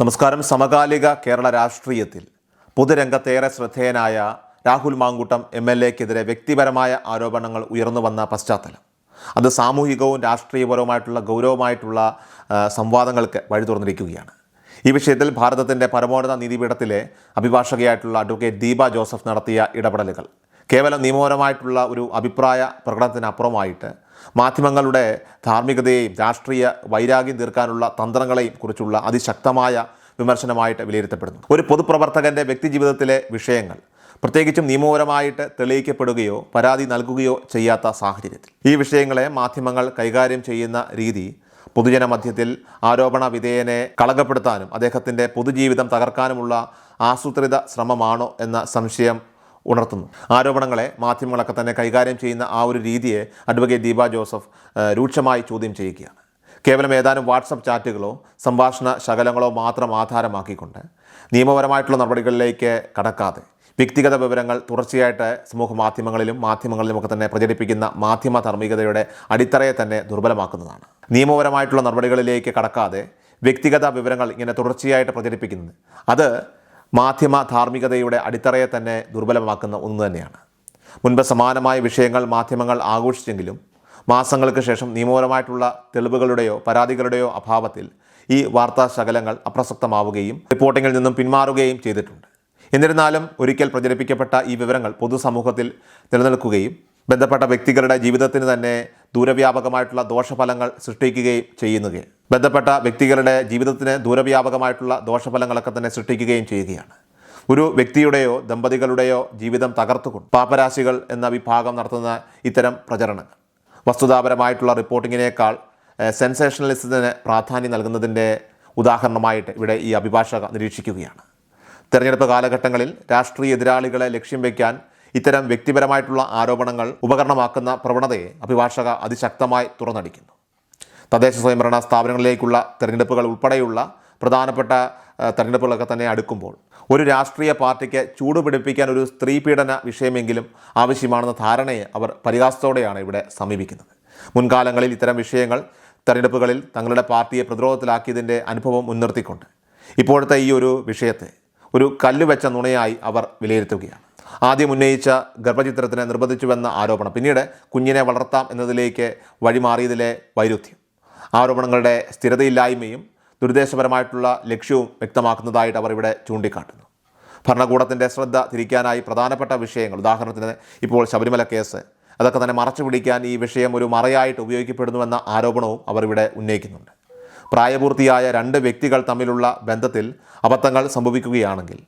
നമസ്കാരം. സമകാലിക കേരള രാഷ്ട്രീയത്തിൽ പൊതുരംഗത്തേറെ ശ്രദ്ധേയനായ രാഹുൽ മാങ്കൂട്ടം എം എൽ എക്കെതിരെ വ്യക്തിപരമായ ആരോപണങ്ങൾ ഉയർന്നു വന്ന പശ്ചാത്തലം. അത് സാമൂഹികവും രാഷ്ട്രീയപരവുമായിട്ടുള്ള ഗൗരവമായിട്ടുള്ള സംവാദങ്ങൾക്ക് വഴി തുറന്നിരിക്കുകയാണ്. ഈ വിഷയത്തിൽ ഭാരതത്തിന്റെ പരമോന്നത നീതിപീഠത്തിലെ അഭിഭാഷകയായിട്ടുള്ള അഡ്വക്കേറ്റ് ദീപ ജോസഫ് നടത്തിയ ഇടപെടലുകൾ കേവലം നിയമപരമായിട്ടുള്ള ഒരു അഭിപ്രായ പ്രകടനത്തിനപ്പുറമായിട്ട് മാധ്യമങ്ങളുടെ ധാർമ്മികതയെയും രാഷ്ട്രീയ വൈരാഗ്യം തീർക്കാനുള്ള തന്ത്രങ്ങളെയും കുറിച്ചുള്ള അതിശക്തമായ വിമർശനമായിട്ട് വിലയിരുത്തപ്പെടുന്നു. ഒരു പൊതുപ്രവർത്തകന്റെ വ്യക്തിജീവിതത്തിലെ വിഷയങ്ങൾ പ്രത്യേകിച്ചും നിയമപരമായിട്ട് തെളിയിക്കപ്പെടുകയോ പരാതി നൽകുകയോ ചെയ്യാത്ത സാഹചര്യത്തിൽ. ഈ വിഷയങ്ങളെ മാധ്യമങ്ങൾ കൈകാര്യം ചെയ്യുന്ന രീതി പൊതുജന മധ്യത്തിൽ ആരോപണ വിധേയനെ കളങ്കപ്പെടുത്താനും അദ്ദേഹത്തിന്റെ പൊതുജീവിതം തകർക്കാനുമുള്ള ആസൂത്രിത ശ്രമമാണോ എന്ന സംശയം ഉണർത്തുന്നു. ആരോപണങ്ങളെ മാധ്യമങ്ങളൊക്കെ തന്നെ കൈകാര്യം ചെയ്യുന്ന ആ ഒരു രീതിയെ അഡ്വക്കേറ്റ് ദീപ ജോസഫ് രൂക്ഷമായി ചോദ്യം ചെയ്യുകയാണ്. കേവലം ഏതാനും വാട്സപ്പ് ചാറ്റുകളോ സംഭാഷണ ശകലങ്ങളോ മാത്രം ആധാരമാക്കിക്കൊണ്ട് നിയമപരമായിട്ടുള്ള നടപടികളിലേക്ക് കടക്കാതെ വ്യക്തിഗത വിവരങ്ങൾ തുടർച്ചയായിട്ട് സമൂഹ മാധ്യമങ്ങളിലും മാധ്യമങ്ങളിലുമൊക്കെ തന്നെ പ്രചരിപ്പിക്കുന്ന മാധ്യമ ധാർമ്മികതയുടെ അടിത്തറയെ തന്നെ ദുർബലമാക്കുന്നതാണ്. നിയമപരമായിട്ടുള്ള നടപടികളിലേക്ക് കടക്കാതെ വ്യക്തിഗത വിവരങ്ങൾ ഇങ്ങനെ തുടർച്ചയായിട്ട് പ്രചരിപ്പിക്കുന്നത്. അത് മാധ്യമ ധാർമ്മികതയുടെ അടിത്തറയെ തന്നെ ദുർബലമാക്കുന്ന ഒന്ന് തന്നെയാണ്. മുൻപ് സമാനമായ വിഷയങ്ങൾ മാധ്യമങ്ങൾ ആഘോഷിച്ചെങ്കിലും മാസങ്ങൾക്ക് ശേഷം നിയമപരമായിട്ടുള്ള തെളിവുകളുടെയോ പരാതികളുടെയോ അഭാവത്തിൽ ഈ വാർത്താ ശകലങ്ങൾ അപ്രസക്തമാവുകയും റിപ്പോർട്ടിങ്ങിൽ നിന്നും പിന്മാറുകയും ചെയ്തിട്ടുണ്ട്. എന്നിരുന്നാലും ഒരിക്കൽ പ്രചരിപ്പിക്കപ്പെട്ട ഈ വിവരങ്ങൾ പൊതുസമൂഹത്തിൽ നിലനിൽക്കുകയും ബന്ധപ്പെട്ട വ്യക്തികളുടെ ജീവിതത്തിന് തന്നെ ദൂരവ്യാപകമായിട്ടുള്ള ദോഷഫലങ്ങൾ സൃഷ്ടിക്കുകയും ചെയ്യുകയും ബന്ധപ്പെട്ട വ്യക്തികളുടെ ജീവിതത്തിന് ദൂരവ്യാപകമായിട്ടുള്ള ദോഷഫലങ്ങളൊക്കെ തന്നെ സൃഷ്ടിക്കുകയും ചെയ്യുകയാണ്. ഒരു വ്യക്തിയുടെയോ ദമ്പതികളുടെയോ ജീവിതം തകർത്തുകൊണ്ട് പാപരാശികൾ എന്ന വിഭാഗം നടത്തുന്ന ഇത്തരം പ്രചരണങ്ങൾ. വസ്തുതാപരമായിട്ടുള്ള റിപ്പോർട്ടിങ്ങിനേക്കാൾ സെൻസേഷണലിസത്തിന് പ്രാധാന്യം നൽകുന്നതിന്റെ ഉദാഹരണമായിട്ട് ഇവിടെ ഈ അഭിഭാഷക നിരീക്ഷിക്കുകയാണ്. തെരഞ്ഞെടുപ്പ് കാലഘട്ടങ്ങളിൽ രാഷ്ട്രീയ എതിരാളികളെ ലക്ഷ്യം വയ്ക്കാൻ ഇത്തരം വ്യക്തിപരമായിട്ടുള്ള ആരോപണങ്ങൾ ഉപകരണമാക്കുന്ന പ്രവണതയെ അഭിഭാഷക അതിശക്തമായി തുറന്നടിക്കുന്നു. തദ്ദേശ സ്വയംഭരണ സ്ഥാപനങ്ങളിലേക്കുള്ള തെരഞ്ഞെടുപ്പുകൾ ഉൾപ്പെടെയുള്ള പ്രധാനപ്പെട്ട തെരഞ്ഞെടുപ്പുകളൊക്കെ തന്നെ അടുക്കുമ്പോൾ ഒരു രാഷ്ട്രീയ പാർട്ടിക്ക് ചൂടുപിടിപ്പിക്കാൻ ഒരു സ്ത്രീ പീഡന വിഷയമെങ്കിലും ആവശ്യമാണെന്ന ധാരണയെ അവർ പരിഹാസത്തോടെയാണ് ഇവിടെ സമീപിക്കുന്നത്. മുൻകാലങ്ങളിൽ ഇത്തരം വിഷയങ്ങൾ തെരഞ്ഞെടുപ്പുകളിൽ തങ്ങളുടെ പാർട്ടിയെ പ്രതിരോധത്തിലാക്കിയതിന്റെ അനുഭവം മുൻനിർത്തിക്കൊണ്ട് ഇപ്പോഴത്തെ ഈ ഒരു വിഷയത്തെ ഒരു കല്ലുവെച്ച നുണയായി അവർ വിലയിരുത്തുകയാണ്. ആദ്യം ഉന്നയിച്ച ഗർഭചിത്രത്തിന് നിർബന്ധിച്ചുവെന്ന ആരോപണം പിന്നീട് കുഞ്ഞിനെ വളർത്താം എന്നതിലേക്ക് വഴിമാറിയതിലെ വൈരുദ്ധ്യം. ആരോപണങ്ങളുടെ സ്ഥിരതയില്ലായ്മയും ദുരുദ്ദേശപരമായിട്ടുള്ള ലക്ഷ്യവും വ്യക്തമാക്കുന്നതായിട്ട് അവർ ഇവിടെ ചൂണ്ടിക്കാട്ടുന്നു. ഭരണകൂടത്തിന്റെ ശ്രദ്ധ തിരിക്കാനായി പ്രധാനപ്പെട്ട വിഷയങ്ങൾ ഉദാഹരണത്തിന് ഇപ്പോൾ ശബരിമല കേസ് അതൊക്കെ തന്നെ മറച്ചു പിടിക്കാൻ ഈ വിഷയം ഒരു മറയായിട്ട് ഉപയോഗിക്കപ്പെടുന്നുവെന്ന ആരോപണവും അവർ ഇവിടെ ഉന്നയിക്കുന്നുണ്ട്. പ്രായപൂർത്തിയായ രണ്ട് വ്യക്തികൾ തമ്മിലുള്ള ബന്ധത്തിൽ അബദ്ധങ്ങൾ സംഭവിക്കുകയാണെങ്കിൽ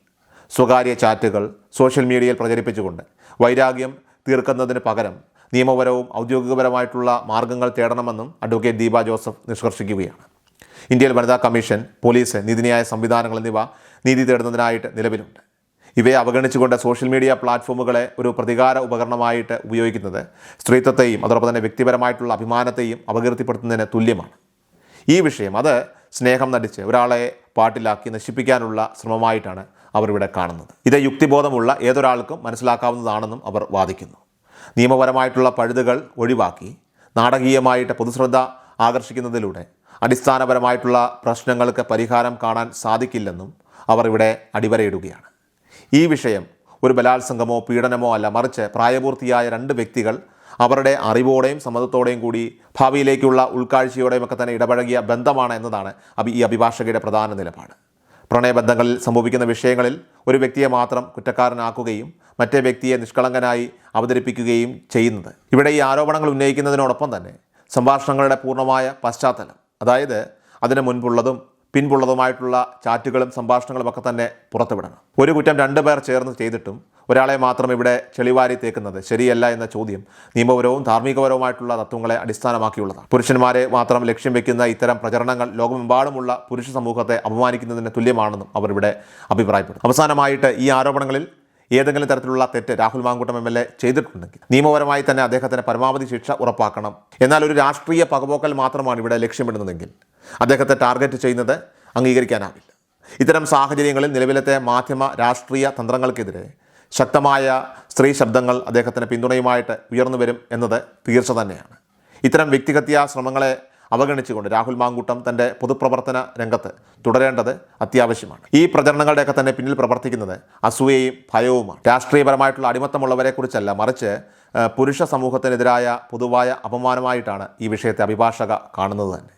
സ്വകാര്യ ചാറ്റുകൾ സോഷ്യൽ മീഡിയയിൽ പ്രചരിപ്പിച്ചുകൊണ്ട് വൈരാഗ്യം തീർക്കുന്നതിന് പകരം നിയമപരവും ഔദ്യോഗികപരമായിട്ടുള്ള മാർഗങ്ങൾ തേടണമെന്നും അഡ്വക്കേറ്റ് ദീപ ജോസഫ് നിഷ്കർഷിക്കുകയാണ്. ഇന്ത്യയിൽ വനിതാ കമ്മീഷൻ പോലീസ് നീതിന്യായ സംവിധാനങ്ങൾ എന്നിവ നീതി തേടുന്നതിനായിട്ട് നിലവിലുണ്ട്. ഇവയെ അവഗണിച്ചുകൊണ്ട് സോഷ്യൽ മീഡിയ പ്ലാറ്റ്ഫോമുകളെ ഒരു പ്രതികാര ഉപകരണമായിട്ട് ഉപയോഗിക്കുന്നത് സ്ത്രീത്വത്തെയും അതോടൊപ്പം തന്നെ വ്യക്തിപരമായിട്ടുള്ള അഭിമാനത്തെയും അപകീർത്തിപ്പെടുത്തുന്നതിന് തുല്യമാണ്. ഈ വിഷയം അത് സ്നേഹം നടിച്ച് ഒരാളെ പാട്ടിലാക്കി നശിപ്പിക്കാനുള്ള ശ്രമമായിട്ടാണ് അവർ ഇവിടെ കാണുന്നത്. ഇത് യുക്തിബോധമുള്ള ഏതൊരാൾക്കും മനസ്സിലാക്കാവുന്നതാണെന്നും അവർ വാദിക്കുന്നു. നിയമപരമായിട്ടുള്ള പഴുതുകൾ ഒഴിവാക്കി നാടകീയമായിട്ട് പൊതുശ്രദ്ധ ആകർഷിക്കുന്നതിലൂടെ അടിസ്ഥാനപരമായിട്ടുള്ള പ്രശ്നങ്ങൾക്ക് പരിഹാരം കാണാൻ സാധിക്കില്ലെന്നും അവർ ഇവിടെ അടിവരയിടുകയാണ്. ഈ വിഷയം ഒരു ബലാത്സംഗമോ പീഡനമോ അല്ല. മറിച്ച് പ്രായപൂർത്തിയായ രണ്ട് വ്യക്തികൾ അവരുടെ അറിവോടെയും സമ്മതത്തോടെയും കൂടി ഭാവിയിലേക്കുള്ള ഉൾക്കാഴ്ചയോടെയും ഒക്കെ തന്നെ ഇടപഴകിയ ബന്ധമാണ് എന്നതാണ് ഈ അഭിഭാഷകയുടെ പ്രധാന നിലപാട്. പ്രണയബന്ധങ്ങളിൽ സംഭവിക്കുന്ന വിഷയങ്ങളിൽ ഒരു വ്യക്തിയെ മാത്രം കുറ്റക്കാരനാക്കുകയും മറ്റേ വ്യക്തിയെ നിഷ്കളങ്കനായി അവതരിപ്പിക്കുകയും ചെയ്യുന്നത്. ഇവിടെ ഈ ആരോപണങ്ങൾ ഉന്നയിക്കുന്നതിനോടൊപ്പം തന്നെ സംഭാഷണങ്ങളുടെ പൂർണമായ പശ്ചാത്തലം അതായത് അതിന് മുൻപുള്ളതും പിൻപുള്ളതുമായിട്ടുള്ള ചാറ്റുകളും സംഭാഷണങ്ങളും ഒക്കെ തന്നെ പുറത്തുവിടണം. ഒരു കുറ്റം രണ്ടു പേർ ചേർന്ന് ചെയ്തിട്ടും ഒരാളെ മാത്രം ഇവിടെ ചെളിവാരി തേക്കുന്നത് ശരിയല്ല എന്ന ചോദ്യം നിയമപരവും ധാർമ്മികപരവുമായിട്ടുള്ള തത്വങ്ങളെ അടിസ്ഥാനമാക്കിയുള്ളതാണ്. പുരുഷന്മാരെ മാത്രം ലക്ഷ്യം വെക്കുന്ന ഇത്തരം പ്രചരണങ്ങൾ ലോകമെമ്പാടുമുള്ള പുരുഷ സമൂഹത്തെ അപമാനിക്കുന്നതിന് തുല്യമാണെന്നും അവർ ഇവിടെ അഭിപ്രായപ്പെടുന്നു. അവസാനമായിട്ട് ഈ ആരോപണങ്ങളിൽ ഏതെങ്കിലും തരത്തിലുള്ള തെറ്റ് Rahul Mankoottam M L A ചെയ്തിട്ടുണ്ടെങ്കിൽ നിയമപരമായി തന്നെ അദ്ദേഹത്തിന് പരമാവധി ശിക്ഷ ഉറപ്പാക്കണം. എന്നാൽ ഒരു രാഷ്ട്രീയ പകപോക്കൽ മാത്രമാണ് ഇവിടെ ലക്ഷ്യമിടുന്നതെങ്കിൽ അദ്ദേഹത്തെ ടാർഗറ്റ് ചെയ്യുന്നത് അംഗീകരിക്കാനാവില്ല. ഇത്തരം സാഹചര്യങ്ങളിൽ നിലവിലത്തെ മാധ്യമ രാഷ്ട്രീയ തന്ത്രങ്ങൾക്കെതിരെ ശക്തമായ സ്ത്രീ ശബ്ദങ്ങൾ അദ്ദേഹത്തിന് പിന്തുണയുമായിട്ട് ഉയർന്നു വരും എന്നത് തീർച്ച തന്നെയാണ്. ഇത്തരം വ്യക്തിഹത്യാ ശ്രമങ്ങളെ അവഗണിച്ചുകൊണ്ട് രാഹുൽ മാങ്കൂട്ടം തന്റെ പൊതുപ്രവർത്തന രംഗത്ത് തുടരേണ്ടത് അത്യാവശ്യമാണ്. ഈ പ്രചരണങ്ങളുടെയൊക്കെ തന്നെ പിന്നിൽ പ്രവർത്തിക്കുന്നത് അസൂയയും ഭയവുമാണ്. രാഷ്ട്രീയപരമായിട്ടുള്ള അടിമത്തമുള്ളവരെക്കുറിച്ചല്ല മറിച്ച് പുരുഷ സമൂഹത്തിനെതിരായ പൊതുവായ അപമാനമായിട്ടാണ് ഈ വിഷയത്തെ അഭിഭാഷക കാണുന്നത് തന്നെ.